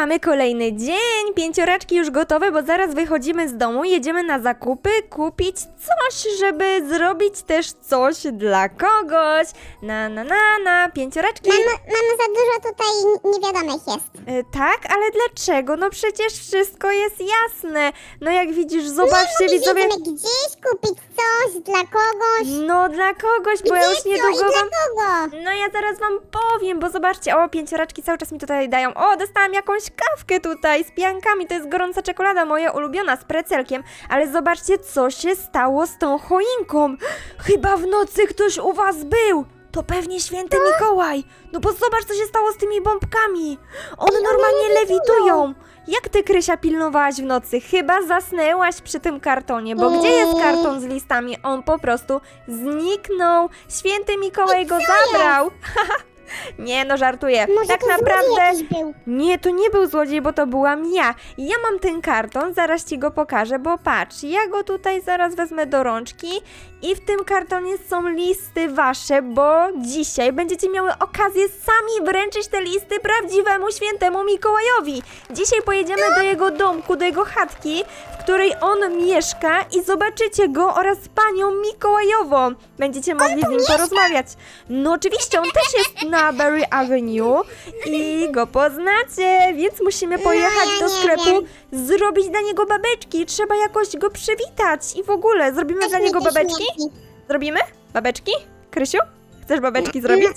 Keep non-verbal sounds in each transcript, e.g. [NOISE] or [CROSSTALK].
mamy kolejny dzień. Pięcioraczki już gotowe, bo zaraz wychodzimy z domu, jedziemy na zakupy, kupić coś, żeby zrobić też coś dla kogoś. Na, na, na, na. Pięcioraczki. Mamo, mamo, za dużo tutaj niewiadomych jest. E, tak, ale dlaczego? No przecież wszystko jest jasne. No jak widzisz, zobaczcie, no, widzowie. Jedziemy gdzieś kupić coś dla kogoś. No dla kogoś, bo ja już Gdzie niedługo dla wam kogo? No ja zaraz wam powiem, bo zobaczcie, o, pięcioraczki cały czas mi tutaj dają. O, dostałam jakąś kawkę tutaj z piankami, to jest gorąca czekolada, moja ulubiona, z precelkiem. Ale zobaczcie, co się stało z tą choinką. Chyba w nocy ktoś u was był. To pewnie święty Mikołaj. No bo zobacz, co się stało z tymi bombkami. One one normalnie lewitują. lewitują. Jak ty, Krysia, pilnowałaś w nocy? Chyba zasnęłaś przy tym kartonie, bo gdzie jest Mm. karton z listami? On po prostu zniknął. Święty Mikołaj go co zabrał. [LAUGHS] [LAUGHS] Nie, no żartuję. Może tak to naprawdę. jakiś był. Nie, to nie był złodziej, bo to byłam ja. Ja mam ten karton, zaraz ci go pokażę, bo patrz, ja go tutaj zaraz wezmę do rączki i w tym kartonie są listy wasze, bo dzisiaj będziecie miały okazję sami wręczyć te listy prawdziwemu świętemu Mikołajowi. Dzisiaj pojedziemy do jego domku, do jego chatki, w której on mieszka i zobaczycie go oraz panią Mikołajową. Będziecie mogli z nim porozmawiać. No oczywiście, on też jest na Berry Avenue i go poznacie, więc musimy pojechać No, ja do sklepu, zrobić dla niego babeczki. Trzeba jakoś go przywitać i w ogóle zrobimy dla niego babeczki? Zrobimy? Babeczki? Krysiu? Chcesz babeczki zrobić?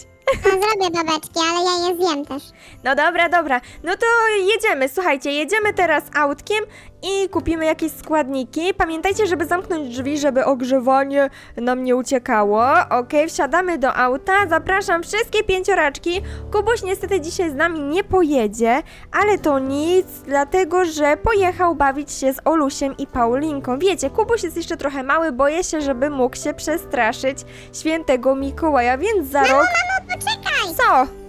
No zrobię babeczki, ale ja je zjem też. No dobra, dobra. No to jedziemy, słuchajcie, jedziemy teraz autkiem i kupimy jakieś składniki. Pamiętajcie, żeby zamknąć drzwi, żeby ogrzewanie nam nie uciekało. Okej, wsiadamy do auta. Zapraszam wszystkie pięcioraczki. Kubuś niestety dzisiaj z nami nie pojedzie, ale to nic, dlatego że pojechał bawić się z Olusiem i Paulinką. Wiecie, Kubuś jest jeszcze trochę mały, boję się, żeby mógł się przestraszyć świętego Mikołaja, więc za rok... Mamo, poczekaj! Co?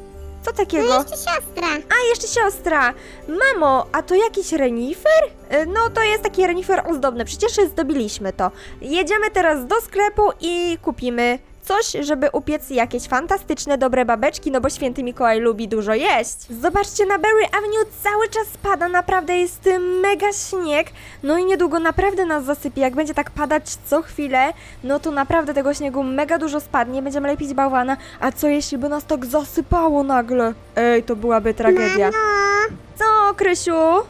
Co takiego? No jeszcze siostra. A, jeszcze siostra! Mamo, a to jakiś renifer? Y, No, to jest taki renifer ozdobny, przecież zdobiliśmy to. Jedziemy teraz do sklepu i kupimy coś, żeby upiec jakieś fantastyczne, dobre babeczki, no bo święty Mikołaj lubi dużo jeść. Zobaczcie, na Berry Avenue cały czas pada, naprawdę jest mega śnieg, no i niedługo naprawdę nas zasypie. Jak będzie tak padać co chwilę, no to naprawdę tego śniegu mega dużo spadnie, będziemy lepić bałwana. A co jeśli by nas tak zasypało nagle? Ej, to byłaby tragedia. Mamo, Co, Krysiu? a,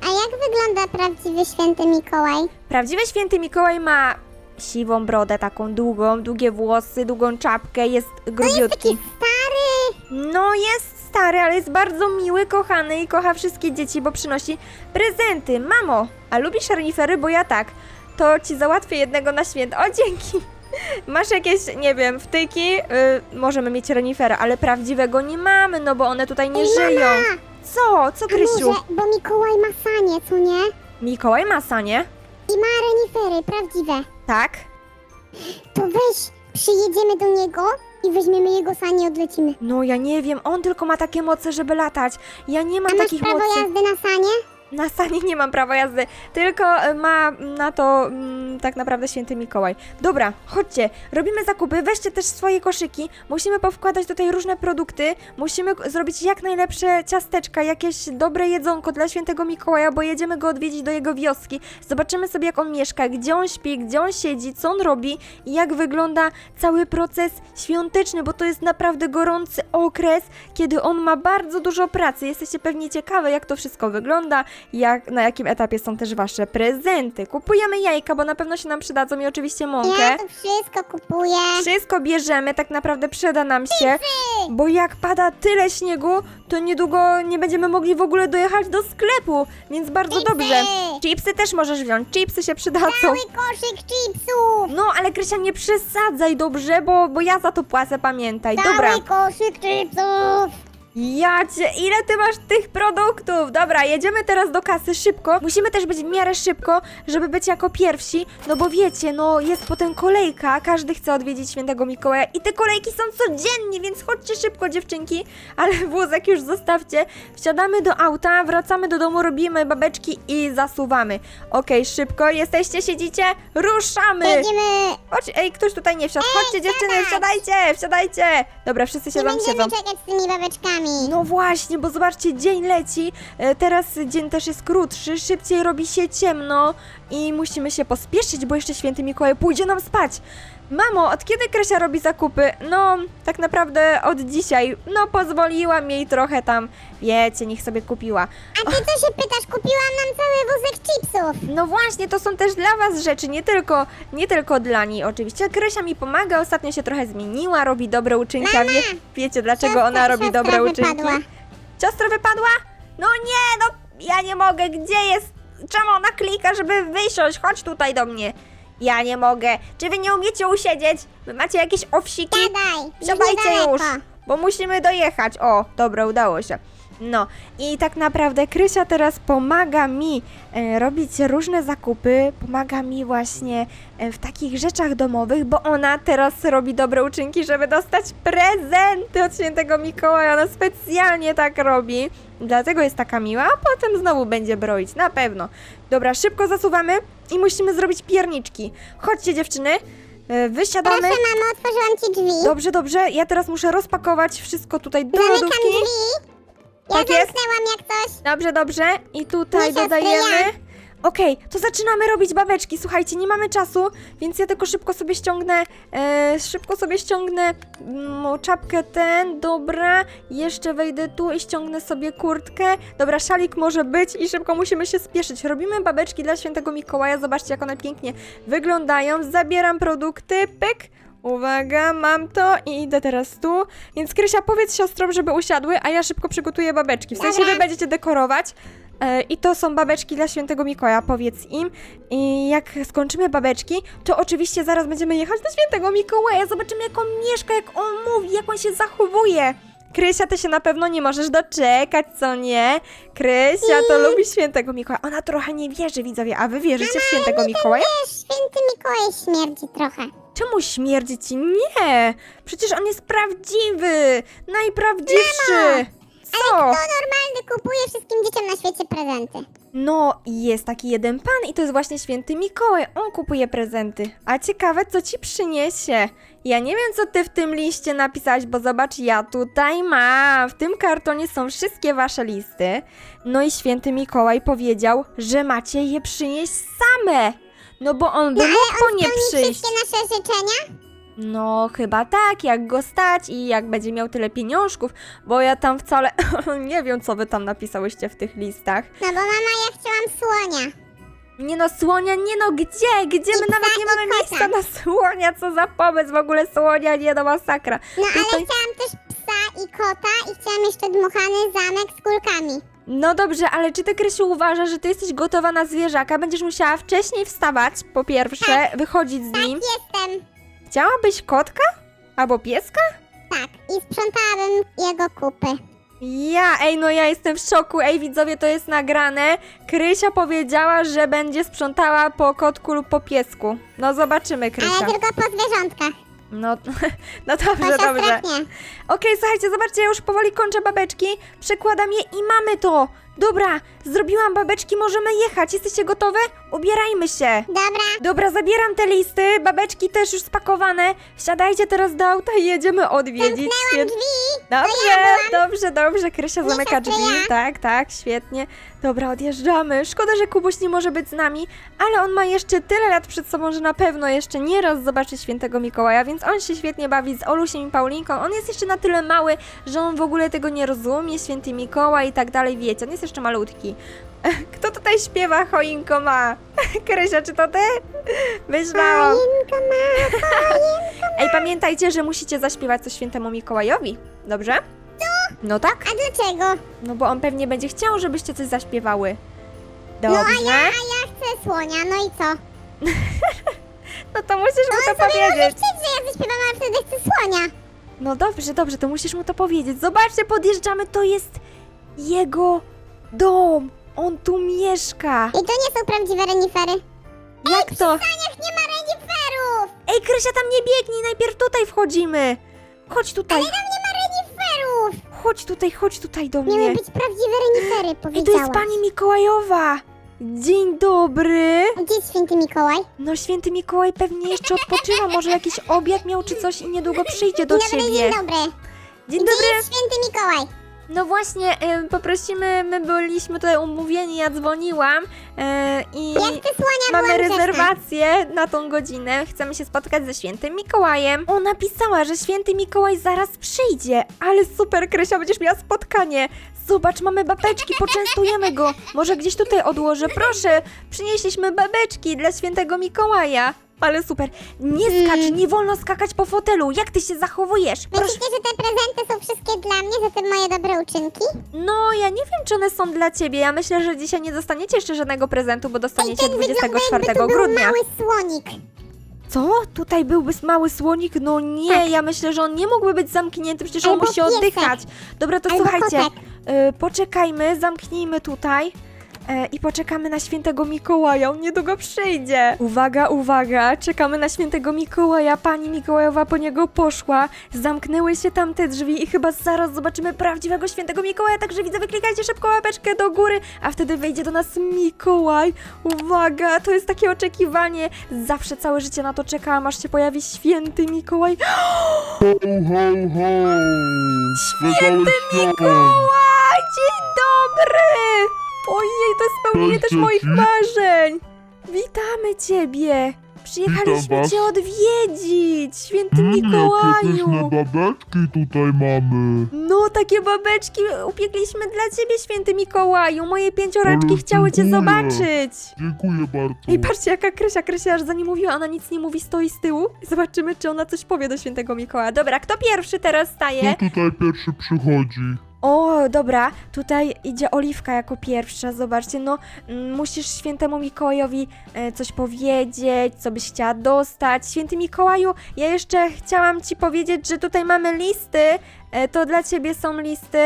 a jak wygląda prawdziwy święty Mikołaj? Prawdziwy święty Mikołaj ma siwą brodę, taką długą, długie włosy, długą czapkę, jest grubiutki. Taki stary. No, jest stary, ale jest bardzo miły, kochany i kocha wszystkie dzieci, bo przynosi prezenty. Mamo, a lubisz renifery? Bo ja tak. To ci załatwię jednego na święto. O, dzięki. [LAUGHS] Masz jakieś, nie wiem, wtyki? Y, możemy mieć renifera, ale prawdziwego nie mamy, no bo one tutaj nie Ej, żyją. mama, Co? Co, A Krysiu? może, bo Mikołaj ma sanie, co nie? Mikołaj ma sanie? I ma renifery, prawdziwe. Tak? To weź, przyjedziemy do niego i weźmiemy jego sanie i odlecimy. No ja nie wiem, on tylko ma takie moce, żeby latać. Ja nie A mam masz takich prawo mocy. jazdy na sanie? Na sanie nie mam prawa jazdy, tylko e, ma na to mm, tak naprawdę święty Mikołaj. Dobra, chodźcie, robimy zakupy, weźcie też swoje koszyki, musimy powkładać tutaj różne produkty, musimy zrobić jak najlepsze ciasteczka, jakieś dobre jedzonko dla świętego Mikołaja, bo jedziemy go odwiedzić do jego wioski. Zobaczymy sobie jak on mieszka, gdzie on śpi, gdzie on siedzi, co on robi i jak wygląda cały proces świąteczny, bo to jest naprawdę gorący okres, kiedy on ma bardzo dużo pracy. Jesteście pewnie ciekawe jak to wszystko wygląda, jak, na jakim etapie są też wasze prezenty. Kupujemy jajka, bo na pewno się nam przydadzą i oczywiście mąkę. Ja to wszystko kupuję. Wszystko bierzemy, tak naprawdę przyda nam się, bo jak pada tyle śniegu, to niedługo nie będziemy mogli w ogóle dojechać do sklepu, więc bardzo dobrze. Chipsy też możesz wziąć, chipsy się przydadzą. Cały koszyk chipsów. No, ale Krysia, nie przesadzaj, dobrze, bo, bo ja za to płacę, pamiętaj. Dobra. Cały koszyk chipsów. Ja cię, ile ty masz tych produktów? Dobra, jedziemy teraz do kasy szybko. Musimy też być w miarę szybko, żeby być jako pierwsi, no bo wiecie, no jest potem kolejka, każdy chce odwiedzić świętego Mikołaja i te kolejki są codziennie, więc chodźcie szybko dziewczynki, ale wózek już zostawcie. Wsiadamy do auta, wracamy do domu, robimy babeczki i zasuwamy. Okej, szybko, jesteście, siedzicie? Ruszamy! Jedziemy. Chodź, ej, ktoś tutaj nie wsiadł. Chodźcie dziewczyny, wsiadajcie, wsiadajcie! Dobra, wszyscy Nie siedzą, będziemy siedzą. czekać z tymi babeczkami. Nami. No właśnie, bo zobaczcie, dzień leci, e, teraz dzień też jest krótszy, szybciej robi się ciemno i musimy się pospieszyć, bo jeszcze święty Mikołaj pójdzie nam spać. Mamo, od kiedy Krysia robi zakupy? No, tak naprawdę od dzisiaj. No, pozwoliłam jej trochę tam, wiecie, niech sobie kupiła. A ty co się pytasz? Kupiłam nam cały wózek chipsów. No właśnie, to są też dla was rzeczy, nie tylko, nie tylko dla niej oczywiście. Krysia mi pomaga, ostatnio się trochę zmieniła, robi dobre uczynki, a wie, wiecie dlaczego Siostra- ona robi siostra dobre uczynki? wypadła. Siostra wypadła? No nie, no ja nie mogę, gdzie jest? Czemu ona klika, żeby wysiąść? Chodź tutaj do mnie. Ja nie mogę. Czy wy nie umiecie usiedzieć? Wy macie jakieś owsiki? Gadaj, niedaleko. już, bo musimy dojechać. O, dobra, udało się. No i tak naprawdę Krysia teraz pomaga mi e, robić różne zakupy, pomaga mi właśnie e, w takich rzeczach domowych, bo ona teraz robi dobre uczynki, żeby dostać prezenty od świętego Mikołaja. Ona specjalnie tak robi, dlatego jest taka miła, a potem znowu będzie broić, na pewno. Dobra, szybko zasuwamy i musimy zrobić pierniczki. Chodźcie dziewczyny, e, wysiadamy. Proszę, mamo, otworzyłam ci drzwi. Dobrze, dobrze. Ja teraz muszę rozpakować wszystko tutaj do Zamykam lodówki. drzwi. Ja Tak jest. zamknęłam jak coś. Dobrze, dobrze. I tutaj siostry, dodajemy. ja. Okej, to zaczynamy robić babeczki. Słuchajcie, nie mamy czasu, więc ja tylko szybko sobie ściągnę. E, szybko sobie ściągnę mm, czapkę ten, dobra. Jeszcze wejdę tu i ściągnę sobie kurtkę. Dobra, szalik może być i szybko musimy się spieszyć. Robimy babeczki dla świętego Mikołaja. Zobaczcie, jak one pięknie wyglądają. Zabieram produkty, pyk. Uwaga, mam to i idę teraz tu. Więc Krysia, powiedz siostrom, żeby usiadły, a ja szybko przygotuję babeczki. W sensie wy będziecie dekorować. E, I to są babeczki dla świętego Mikołaja, powiedz im. I jak skończymy babeczki, to oczywiście zaraz będziemy jechać do świętego Mikołaja. Zobaczymy, jak on mieszka, jak on mówi, jak on się zachowuje. Krysia, ty się na pewno nie możesz doczekać, co nie? Krysia to lubi świętego Mikołaja. Ona trochę nie wierzy, widzowie, a wy wierzycie w świętego Mikołaja? Wiesz, święty Mikołaj śmierdzi trochę. Czemu śmierdzi ci? Nie! Przecież on jest prawdziwy! Najprawdziwszy! Co? To normalny kupuje wszystkim dzieciom na świecie prezenty. No, jest taki jeden pan i to jest właśnie święty Mikołaj. On kupuje prezenty. A ciekawe, co ci przyniesie. Ja nie wiem, co ty w tym liście napisałaś, bo zobacz, ja tutaj mam. W tym kartonie są wszystkie wasze listy. No i święty Mikołaj powiedział, że macie je przynieść same. No bo on by No, ale mógł po on nie spełni przyjść. wszystkie nasze życzenia? No, chyba tak, jak go stać i jak będzie miał tyle pieniążków, bo ja tam wcale [LAUGHS] nie wiem, co wy tam napisałyście w tych listach. No bo mama, ja chciałam słonia. Nie no, słonia, nie no, gdzie? Gdzie my I nawet nie mamy kota. miejsca na słonia? Co za pomysł w ogóle słonia, nie no, masakra. No ale Tutaj- chciałam też psa i kota i chciałam jeszcze dmuchany zamek z kulkami. No dobrze, ale czy ty, Krysiu, uważasz, że ty jesteś gotowa na zwierzaka? Będziesz musiała wcześniej wstawać, po pierwsze, wychodzić z Tak nim. jestem. Chciałabyś kotka? Albo pieska? Tak, i sprzątałabym jego kupy. Ja, ej, no ja jestem w szoku. Ej, widzowie, to jest nagrane. Krysia powiedziała, że będzie sprzątała po kotku lub po piesku. No zobaczymy, Krysia. Ale tylko po zwierzątkach. No, [LAUGHS] no dobrze, dobrze. Okej, słuchajcie, zobaczcie, ja już powoli kończę babeczki. Przekładam je i mamy to. Dobra, zrobiłam babeczki, możemy jechać. Jesteście gotowe? Ubierajmy się. Dobra, Dobra, zabieram te listy, babeczki też już spakowane. Wsiadajcie teraz do auta i jedziemy odwiedzić. zamknęłam drzwi. Dobrze, dobrze, dobrze. Krysia zamyka drzwi. Tak, tak, świetnie. Dobra, odjeżdżamy. Szkoda, że Kubuś nie może być z nami, ale on ma jeszcze tyle lat przed sobą, że na pewno jeszcze nie raz zobaczy świętego Mikołaja, więc on się świetnie bawi z Olusiem i Paulinką. On jest jeszcze na tyle mały, że on w ogóle tego nie rozumie, święty Mikołaj i tak dalej, wiecie, on jest jeszcze malutki. [LAUGHS] Kto tutaj śpiewa choinko ma? [LAUGHS] Krysia, czy to ty? Myślałam. Choinka ma, choinka. Ej, pamiętajcie, że musicie zaśpiewać coś świętemu Mikołajowi, dobrze? Co? No tak. A dlaczego? No bo on pewnie będzie chciał, żebyście coś zaśpiewały. No Dobrze. a ja, a ja chcę słonia, no i co? [LAUGHS] No to musisz mu to On sobie może powiedzieć. chcieć, że ja zaśpiewam, ale wtedy chcę słonia. No dobrze, dobrze, to musisz mu to powiedzieć. Zobaczcie, podjeżdżamy, to jest jego dom. On tu mieszka. I to nie są prawdziwe renifery. Jak to? Saniach nie ma reniferów! Ej, Krysia, tam nie biegnij, najpierw tutaj wchodzimy. Chodź tutaj, Ale tam nie ma reniferów! chodź tutaj, chodź tutaj do Miały mnie. być prawdziwe renifery, tu powiedziała. jest pani Mikołajowa. Dzień dobry. Gdzie jest święty Mikołaj? No święty Mikołaj pewnie jeszcze odpoczywa, może jakiś obiad miał czy coś i niedługo przyjdzie do dzień dobry, ciebie. dzień dobry. Dzień Gdzie dobry. jest święty Mikołaj? No właśnie, e, poprosimy, my byliśmy tutaj umówieni, ja dzwoniłam e, i Jak ty słania mamy byłam rezerwację na tą godzinę. Chcemy się spotkać ze świętym Mikołajem. Ona pisała, że święty Mikołaj zaraz przyjdzie, ale super, Krysia, będziesz miała spotkanie. Zobacz, mamy babeczki, poczęstujemy go. Może gdzieś tutaj odłożę. Proszę, przynieśliśmy babeczki dla świętego Mikołaja. Ale super. Nie skacz, Mm. nie wolno skakać po fotelu. Jak ty się zachowujesz? Proszę. Myślicie, że te prezenty są wszystkie dla mnie za te moje dobre uczynki? No, ja nie wiem, czy one są dla ciebie. Ja myślę, że dzisiaj nie dostaniecie jeszcze żadnego prezentu, bo Ej, dostaniecie ten wygląda 24 jakby to był grudnia. mały słonik. Co? Tutaj byłby mały słonik? No nie, Tak. ja myślę, że on nie mógłby być zamknięty, przecież on Albo musi piesek. oddychać. Dobra, to Albo słuchajcie, kotek. y, poczekajmy, zamknijmy tutaj. E, I poczekamy na świętego Mikołaja, on niedługo przyjdzie. Uwaga, uwaga, czekamy na świętego Mikołaja. Pani Mikołajowa po niego poszła. Zamknęły się tam te drzwi i chyba zaraz zobaczymy prawdziwego świętego Mikołaja. Także widzę, wyklikajcie szybko łapeczkę do góry, a wtedy wejdzie do nas Mikołaj. Uwaga, to jest takie oczekiwanie. Zawsze całe życie na to czekałam, aż się pojawi święty Mikołaj. [GASPS] Ho, ho, ho! Wesołych świąt! Mikołaj, dzień dobry! Ojej, to jest spełnienie Cześć, też moich dzieci. marzeń! Witamy ciebie! Przyjechaliśmy was. cię odwiedzić, święty Mm, Jakie pyszne Mikołaju! babeczki tutaj mamy. No, takie babeczki upiekliśmy dla ciebie, święty Mikołaju. Moje pięcioraczki Ale chciały cię dziękuję. zobaczyć. Dziękuję bardzo. I patrzcie, jaka Krysia, Krysia aż za nie mówiła, ona nic nie mówi, stoi z tyłu. Zobaczymy, czy ona coś powie do świętego Mikołaja. Dobra, kto pierwszy teraz staje? Kto tutaj pierwszy przychodzi? O, dobra, tutaj idzie Oliwka jako pierwsza, zobaczcie, no mm, musisz świętemu Mikołajowi e, coś powiedzieć, co byś chciała dostać. Święty Mikołaju, ja jeszcze chciałam ci powiedzieć, że tutaj mamy listy, e, to dla ciebie są listy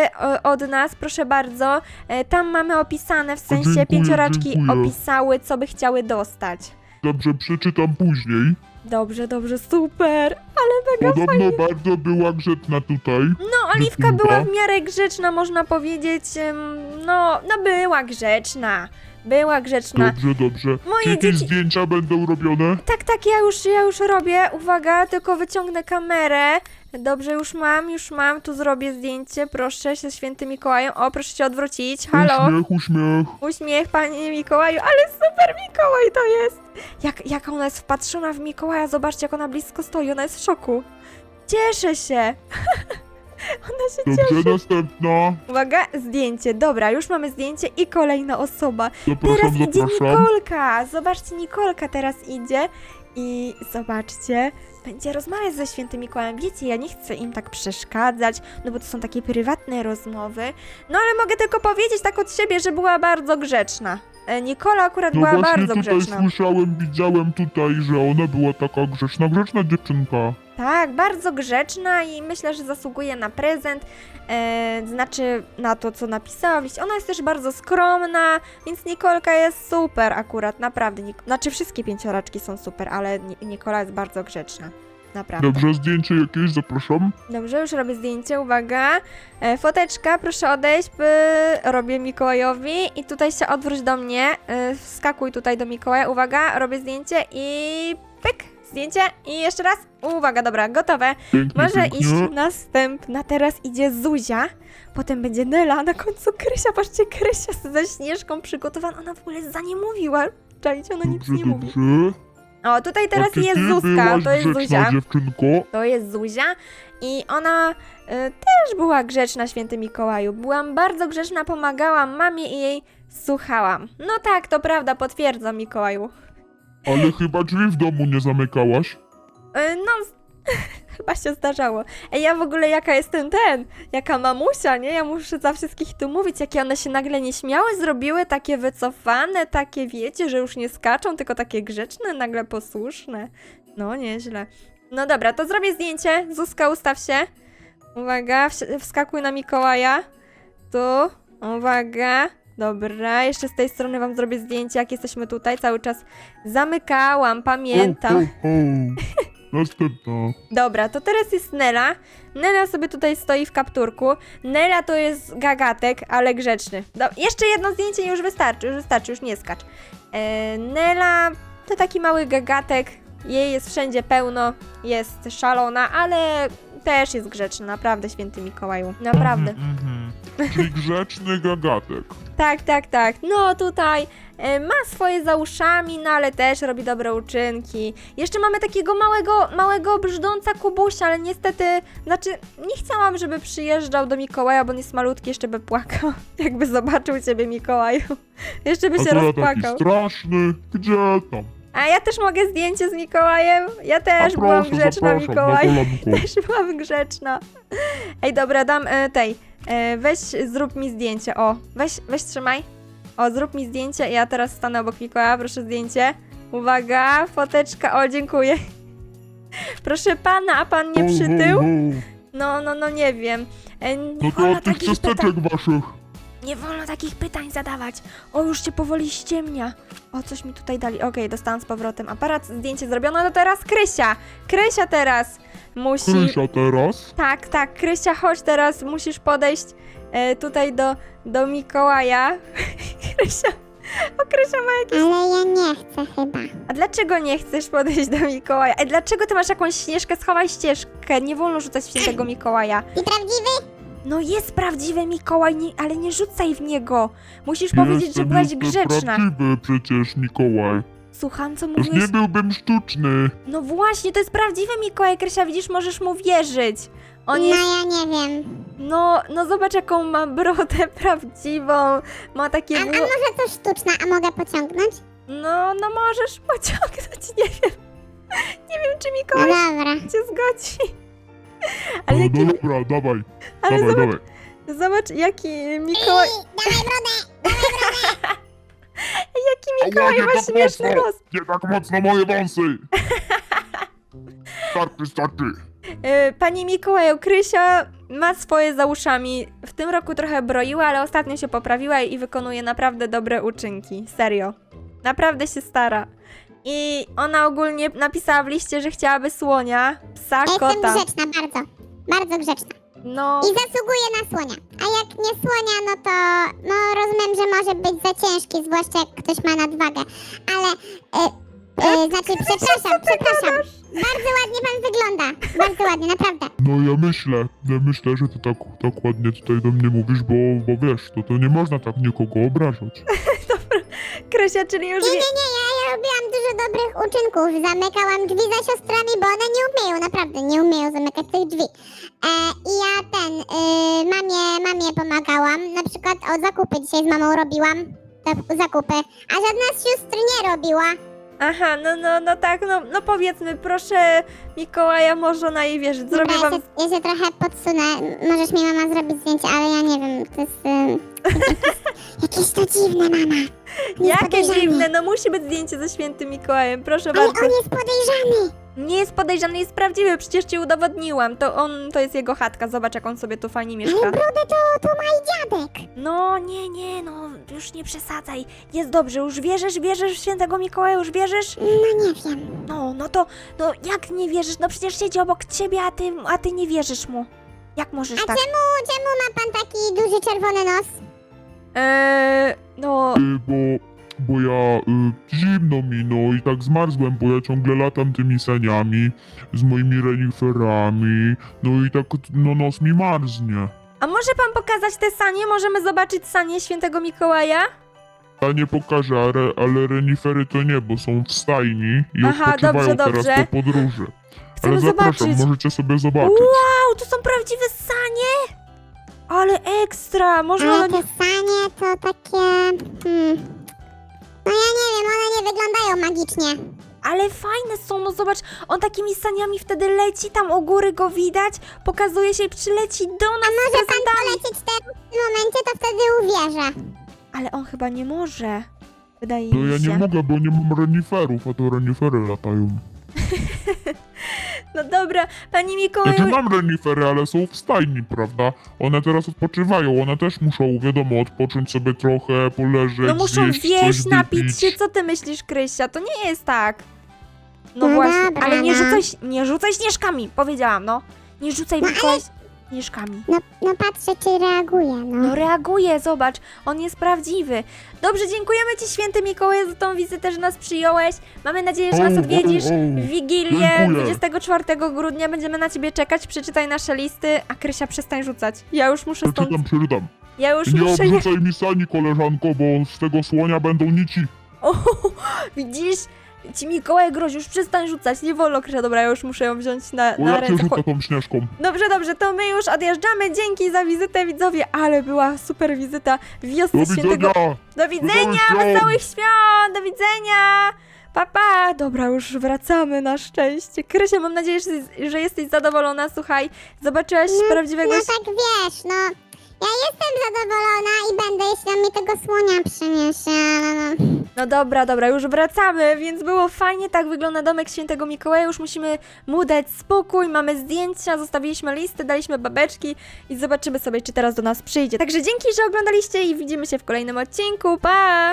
od nas, proszę bardzo. E, tam mamy opisane, w sensie Dziękuję, pięcioraczki dziękuję. opisały, co by chciały dostać. Dobrze, przeczytam później. Dobrze, dobrze, super. Podobno bardzo była grzeczna tutaj. No, Oliwka była w miarę grzeczna, można powiedzieć. em, No, no była grzeczna. Była grzeczna. Dobrze, dobrze. Moje Czy jakieś dzieci- zdjęcia będą robione? Tak, tak, ja już, ja już robię. Uwaga, tylko wyciągnę kamerę. Dobrze, już mam, już mam. Tu zrobię zdjęcie, proszę, się świętym Mikołajem. O, proszę się odwrócić. Halo. Uśmiech, uśmiech. Uśmiech, panie Mikołaju, ale super Mikołaj to jest! Jak, jak ona jest wpatrzona w Mikołaja, zobaczcie, jak ona blisko stoi, ona jest w szoku. Cieszę się! [LAUGHS] [LAUGHS] ona się cieszy. Dobrze, następna. Uwaga, zdjęcie. Dobra, już mamy zdjęcie i kolejna osoba. Teraz Zapraszam, idzie zapraszam. Nikolka. Zobaczcie, Nikolka teraz idzie i zobaczcie, będzie rozmawiać ze świętym Mikołajem. Wiecie, ja nie chcę im tak przeszkadzać, no bo to są takie prywatne rozmowy. No ale mogę tylko powiedzieć tak od siebie, że była bardzo grzeczna. E, Nikola akurat No była właśnie bardzo tutaj grzeczna. słyszałem, widziałem tutaj, że ona była taka grzeczna, grzeczna dziewczynka. Tak, bardzo grzeczna i myślę, że zasługuje na prezent, e, znaczy na to, co napisała. Wiecie, Ona jest też bardzo skromna, więc Nikolka jest super akurat, naprawdę. Nik- znaczy wszystkie pięcioraczki są super, ale Ni- Nikola jest bardzo grzeczna. Naprawdę. Dobrze, zdjęcie jakieś, zapraszam. Dobrze, już robię zdjęcie, uwaga. E, foteczka, proszę odejść, by... robię Mikołajowi i tutaj się odwróć do mnie, e, wskakuj tutaj do Mikołaja, uwaga, robię zdjęcie i pyk, zdjęcie i jeszcze raz, uwaga, dobra, gotowe. Pięknie, Może pięknie. iść następna, teraz idzie Zuzia, potem będzie Nela, na końcu Krysia, patrzcie, Krysia ze Śnieżką przygotowana, ona w ogóle za nie mówiła, czajcie, ona nic nie mówi. dobrze. O, tutaj teraz A czy jest ty Zuzka, byłaś to jest grzeczna Zuzia. dziewczynko? To jest Zuzia i ona y, też była grzeczna święty Mikołaju. Byłam bardzo grzeczna, pomagałam mamie i jej słuchałam. No tak, to prawda, potwierdzam Mikołaju. Ale chyba drzwi w domu nie zamykałaś. Y, no, [LAUGHS] chyba się zdarzało. Ej, ja w ogóle jaka jestem ten, jaka mamusia, nie? Ja muszę za wszystkich tu mówić, jakie one się nagle nieśmiałe zrobiły, takie wycofane, takie wiecie, że już nie skaczą, tylko takie grzeczne, nagle posłuszne. No, nieźle. No dobra, to zrobię zdjęcie. Zuzka, ustaw się. Uwaga, wskakuj na Mikołaja. Tu, uwaga. Dobra, jeszcze z tej strony wam zrobię zdjęcie, jak jesteśmy tutaj. Cały czas zamykałam, pamiętam. Ho, ho, ho. Następna. Dobra, to teraz jest Nela. Nela sobie tutaj stoi w kapturku. Nela to jest gagatek, ale grzeczny. Do, jeszcze jedno zdjęcie i już wystarczy, już wystarczy, już nie skacz. E, Nela to taki mały gagatek. Jej jest wszędzie pełno, jest szalona, ale też jest grzeczna, naprawdę, święty Mikołaju. Naprawdę. Mhm, mhm. Czyli grzeczny gagatek. [LAUGHS] Tak, tak, tak. No tutaj e, ma swoje za uszami, no ale też robi dobre uczynki. Jeszcze mamy takiego małego, małego brzdąca Kubusia, ale niestety, znaczy nie chciałam, żeby przyjeżdżał do Mikołaja, bo on jest malutki, jeszcze by płakał, [LAUGHS] jakby zobaczył ciebie Mikołaju. [LAUGHS] Jeszcze by A się to ja taki rozpłakał. straszny. Gdzie tam? A ja też mogę zdjęcie z Mikołajem? Ja A też byłam proszę, grzeczna, zapraszam, na Mikołaj. [LAUGHS] Też byłam grzeczna. Ej, dobra, dam e, tej. E, weź, zrób mi zdjęcie. O, weź, weź trzymaj. O, zrób mi zdjęcie. Ja teraz stanę obok Mikołaja, proszę zdjęcie. Uwaga, foteczka. O, dziękuję. [LAUGHS] Proszę pana, a pan nie przytył? No, no, no, nie wiem. E, No to od tych takich pytań. ciasteczek waszych. Nie wolno takich pytań zadawać. O, już cię powoli ściemnia. O, coś mi tutaj dali. Okej, dostałam z powrotem aparat, zdjęcie zrobione. No teraz Krysia. Krysia teraz musi... Krysia teraz. Tak, tak, Krysia, chodź teraz, musisz podejść e, tutaj do, do Mikołaja. [LAUGHS] Krysia, o Krysia ma jakieś... Ale ja nie chcę chyba. A dlaczego nie chcesz podejść do Mikołaja? Ej, dlaczego ty masz jakąś śnieżkę? Schowaj ścieżkę, nie wolno rzucać w świętego [CLEARS THROAT] Mikołaja. I prawdziwy? No jest prawdziwy Mikołaj, nie, ale nie rzucaj w niego. Musisz powiedzieć, że Jestem byłaś jeszcze grzeczna. prawdziwy przecież, Mikołaj. Słucham, co Już nie mówiłeś? byłbym sztuczny. No właśnie, to jest prawdziwy Mikołaj, Krysia, widzisz, możesz mu wierzyć. On no jest ja nie wiem. No, no zobacz jaką ma brodę [LAUGHS] prawdziwą. Ma takie A, a wło... może to sztuczna, a mogę pociągnąć? No, no możesz pociągnąć, [LAUGHS] nie wiem. Nie wiem, czy No Mikołaj dobra. się zgodzi. Ale No, jaki, no dobra, dawaj, ale dawaj, zobacz, dawaj. zobacz, jaki Mikołaj, Ej, dawaj brodę! jaki Mikołaj ma śmieszny mocno. nos. Nie tak mocno moje wąsy. [LAUGHS] Starczy, starczy. Yy, Pani Mikołaju, Krysia ma swoje za uszami. W tym roku trochę broiła, ale ostatnio się poprawiła i wykonuje naprawdę dobre uczynki. Serio. Naprawdę się stara. I ona ogólnie napisała w liście, że chciałaby słonia, psa, Ja jestem kota. grzeczna, bardzo. Bardzo grzeczna. No, I zasługuje na słonia. A jak nie słonia, no to no rozumiem, że może być za ciężki, zwłaszcza jak ktoś ma nadwagę. Ale, e, e, znaczy, przepraszam, przepraszam. Bardzo ładnie pan wygląda. Bardzo ładnie, naprawdę. No ja myślę, ja myślę, że ty tak, tak ładnie tutaj do mnie mówisz, bo, bo wiesz, to, to nie można tak nikogo obrażać. [LAUGHS] Krysia, czyli już Nie, wie... nie, nie, ja, ja robiłam dużo dobrych uczynków. Zamykałam drzwi za siostrami, bo one nie umieją, naprawdę, nie umieją zamykać tych drzwi. E, I ja ten, y, mamie, mamie pomagałam. Na przykład o zakupy dzisiaj z mamą robiłam. Zakupy. A żadna z sióstr nie robiła. Aha, no, no, no tak, no, no powiedzmy, proszę Mikołaja, może na jej wierzyć. Zrobię Dobra, wam... ja, się, ja się trochę podsunę. Możesz mi mama zrobić zdjęcie, ale ja nie wiem, to jest... Y, [LAUGHS] jakieś to dziwne, mama. Jest Jakie podejrzany. dziwne, no musi być zdjęcie ze świętym Mikołajem, proszę Ale bardzo. on jest podejrzany. Nie jest podejrzany, jest prawdziwy, przecież ci udowodniłam. To on, to jest jego chatka, zobacz jak on sobie tu fajnie mieszka. brodę to, to ma i dziadek. No, nie, nie, no, już nie przesadzaj. Jest dobrze, już wierzysz, wierzysz w świętego Mikołaja, już wierzysz? No nie wiem. No, no to, no jak nie wierzysz? No przecież siedzi obok ciebie, a ty, a ty nie wierzysz mu. Jak możesz A tak? czemu, czemu ma pan taki duży czerwony nos? Eee, no, Y, bo, bo ja y, zimno mi, no i tak zmarzłem, bo ja ciągle latam tymi saniami z moimi reniferami, no i tak no nos mi marznie. a może pan pokazać te sanie? Możemy zobaczyć sanie świętego Mikołaja? Ja nie pokażę, ale, ale renifery to nie, bo są w stajni i Aha, odpoczywają dobrze, teraz dobrze. po podróży. Chcemy ale zapraszam, zobaczyć. możecie sobie zobaczyć. Wow, to są prawdziwe sanie? Ale ekstra, można Ale na te nich... sanie to takie... Hmm. No ja nie wiem, one nie wyglądają magicznie. Ale fajne są, no zobacz, on takimi saniami wtedy leci, tam u góry go widać, pokazuje się i przyleci do nas z Może pan prezentami. polecieć teraz w tym momencie, to wtedy uwierzę. Ale on chyba nie może. Wydaje No mi ja się. nie mogę, bo nie mam reniferów, a to renifery latają. [LAUGHS] No dobra, pani Mikołaju... Znaczy mam renifery, ale są w stajni, prawda? One teraz odpoczywają, one też muszą, wiadomo, odpocząć sobie trochę, poleżeć, No muszą zjeść, zjeść, coś napić wypić. się, co ty myślisz, Krysia? To nie jest tak. No, No właśnie, dobra, ale nie no. rzucaj, nie rzucaj śnieżkami, powiedziałam, no. Nie rzucaj No Mikołaj... śnieżkami. No, no patrzę, czy reaguje, no. No reaguje, zobacz, on jest prawdziwy. Dobrze, dziękujemy Ci, święty Mikołaj, za tą wizytę, że nas przyjąłeś. Mamy nadzieję, że nas O, o, odwiedzisz o. w Wigilię Dziękuję. 24 grudnia. Będziemy na Ciebie czekać, przeczytaj nasze listy, a Krysia przestań rzucać. Ja już muszę stąd, Przeczytam, przeczytam. ja już Nie muszę je... obrzucaj mi sani, koleżanko, bo z tego słonia będą nici. O, [LAUGHS] widzisz? Ci Mikołaj grozi, już przestań rzucać, nie wolno Krysia, dobra, ja już muszę ją wziąć na, na ja cię ręce. rzucę tą śnieżką. Dobrze, dobrze, to my już odjeżdżamy. Dzięki za wizytę, widzowie, ale była super wizyta w wiosce Do świętego... widzenia! Do widzenia, Wesołych świąt! wesołych świąt, do widzenia! Papa! Pa. Dobra, już wracamy na szczęście. Krysia, mam nadzieję, że, że jesteś zadowolona. Słuchaj, zobaczyłaś prawdziwego... No tak wiesz, no. Ja jestem zadowolona i będę, jeśli on mi tego słonia przyniesie, no. No dobra, dobra, już wracamy, więc było fajnie, tak wygląda domek świętego Mikołaja, już musimy mu dać spokój, mamy zdjęcia, zostawiliśmy listy, daliśmy babeczki i zobaczymy sobie, czy teraz do nas przyjdzie. Także dzięki, że oglądaliście i widzimy się w kolejnym odcinku, pa!